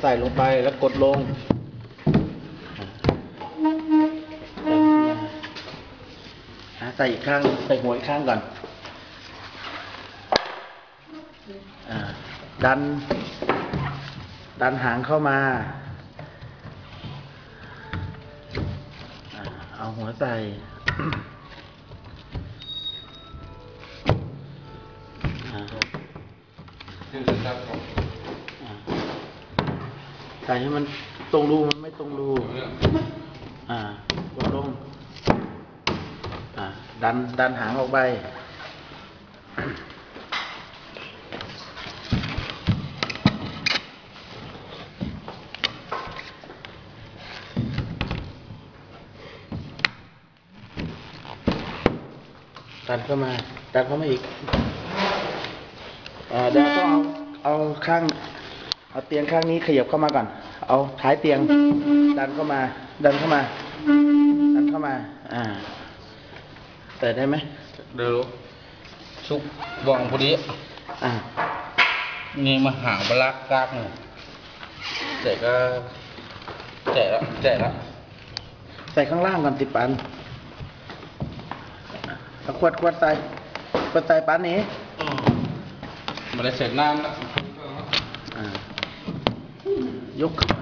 ใส่ลงไปแล้วกดลง ใส่อีกข้าง ใส่หัวอีกข้างก่อนอดัน ดันหางเข้ามาอเอาหัวใส่ขึ้นครับผมอ่า ใส่ให้มันตรงรูมันไม่ตรงรูองอ่ากดลงอ่าดันดันหางออกไปดันเข้ามาดันเข้ามาอีกอ่าเดี๋ยวต้องเอาเอาข้าง เอาเตียงข้างนี้ขยับเข้ามาก่อน เอาท้ายเตียง ดันเข้ามา ดันเข้ามา ดันเข้ามา อ่า เปิดได้ไหมเดี๋ยวชุบวางพอดี อ่า นี่มาหาบลักกากหนึ่งแจกก็แจกแล้วแจกแล้วใส่ข้างล่างก่อนติดปันเอาขวดขวดใส่ขวดใส่ปันนี้มาได้เสร็จน้ำแล้ว อ่า ยกขึ้นมา